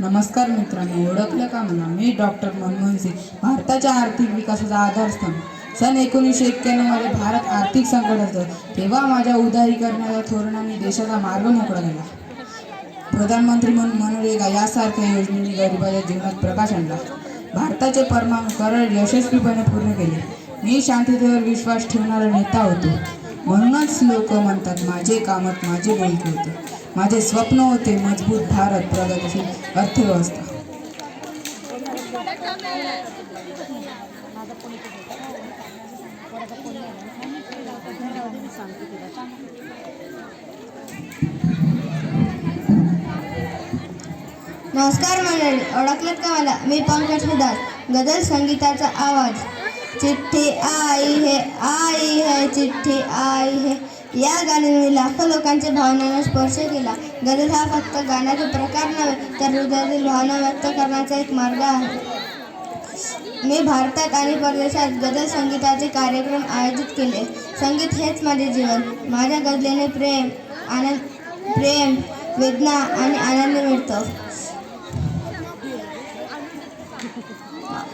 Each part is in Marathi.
नमस्कार मित्रांनो ओळखलं का म्हणा मी डॉक्टर मनमोहन सिंग भारताच्या आर्थिक विकासाचा आधारस्तंभ. सन एकोणीसशे एक्क्याण्णवमध्ये भारत आर्थिक संकटात होतं. तेव्हा माझ्या उदारीकरणाच्या धोरणाने देशाचा मार्ग मोकळा केला प्रधानमंत्री म्हणून मनरेगा यासारख्या योजनेने गरिबाच्या जीवनात प्रकाश आणला. भारताचे परमाणु करार यशस्वीपणे पूर्ण केले. मी शांततेवर विश्वास ठेवणारा नेता होतो. म्हणूनच लोक म्हणतात माझे कामत माझे बोलके होते. माझे स्वप्न होते मजबूत भारत प्रगतीशील अर्थव्यवस्था. नमस्कार मंडळी ओळखलं का मला? मी पंकज सुदास गझल संगीताचा आवाज. चिठ्ठी आई है आई है चिठ्ठी आई है. या गाण्याने लाखो लोकांच्या भावनांना स्पर्श केला. गजल हा फक्त गाण्याचा प्रकार नव्हे तर हृदयातील भावना व्यक्त करण्याचा एक मार्ग आहे. मी भारतात आणि परदेशात गजल संगीताचे कार्यक्रम आयोजित केले. संगीत हेच माझे जीवन. माझ्या गजलेने प्रेम आनंद प्रेम वेदना आणि आनंद मिळतो.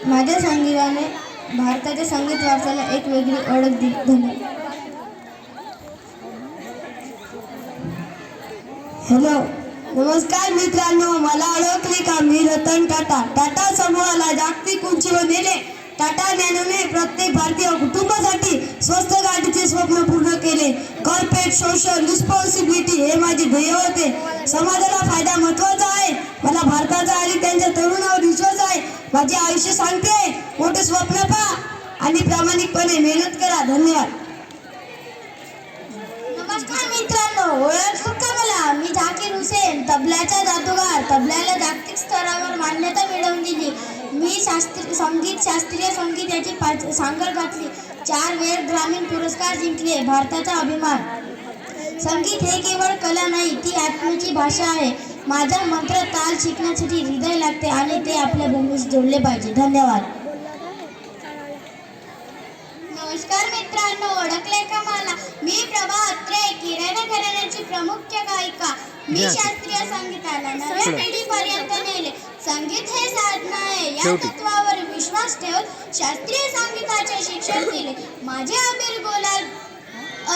माझ्या संगीताने भारताच्या संगीत वारसाला एक वेगळी ओळख दिली. धन्यवाद. हॅलो नमस्कार मित्रांनो मला ओळखले का? मी रतन टाटा. टाटा समूहाला जागतिक उंचीवर नेले. टाटा नॅनोने प्रत्येक भारतीय कुटुंबासाठी स्वस्त गाडीचे स्वप्न पूर्ण केले. कॉर्पोरेट सोशल रिस्पॉन्सिबिलिटी हे माझे ध्येय होते. समाजाला फायदा महत्त्वाचा आहे. मला भारताचा आणि त्यांच्या तरुणावर विश्वास आहे. माझे आयुष्य सांगते मोठे स्वप्न पहा. आणि प्रामाणिकपणे मेहनत करा. धन्यवाद. नमस्कार मित्रांनो ओळख हुसेन तबल्याचा जादूगार. तबल्याला जागतिक स्तरावर मान्यता मिळवून दिली. मी शास्त्री संगीत शास्त्रीय संगीत याची पाच सांगड घातली. चार वेळ ग्रामीण पुरस्कार जिंकले. भारताचा अभिमान. संगीत हे केवळ कला नाही ती आत्म्याची भाषा आहे. माझा मंत्र ताल शिकण्यासाठी हृदय लागते आणि ते आपल्या भूमीस जोडले पाहिजे. धन्यवाद. नमस्कार मित्रांनो ओळखले का मला? मी प्रभा अत्रे किराणा प्रमुख गायिका. मी शास्त्रीय संगीताला नव्या पिढीपर्यंत नेले. संगीत हे साधना आहे. या तत्वावर विश्वास ठेवून शास्त्रीय संगीताचे शिक्षण दिले माझे अबीर गोलाल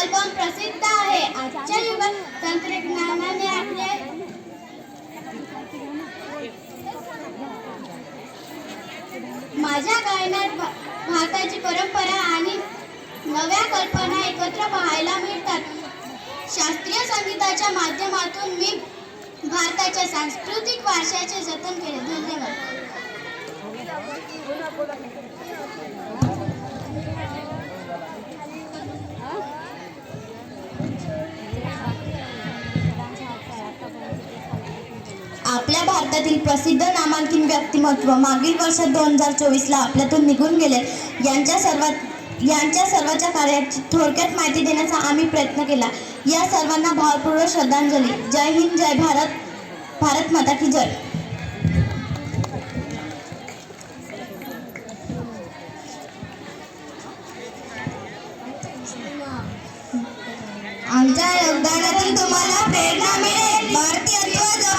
अल्बम प्रसिद्ध आहे. आजच्या युगात तंत्रज्ञानाने आपले माझ्या गायनात भारताची परंपरा आणि नव्या कल्पना एकत्र पाहायला मिळतात. शास्त्रीय संगीताच्या माध्यमातून मी भारताच्या सांस्कृतिक वारशाचे जतन केले. धन्यवाद. आपल्या भारतातील प्रसिद्ध नामांकित व्यक्तिमत्व मागील वर्षात दोन हजार चोवीसला आपल्यातून निघून गेले. यांच्या सर्वात यांच्या सर्वांच्या कार्याची थोडक्यात माहिती देण्याचा आम्ही प्रयत्न केला. या सर्वांना भावपूर्वक श्रद्धांजली. जय हिंद जय भारत. भारत माता की जय. आमच्या योगदानातून तुम्हाला प्रेरणा मिळेल. भारतीयत्व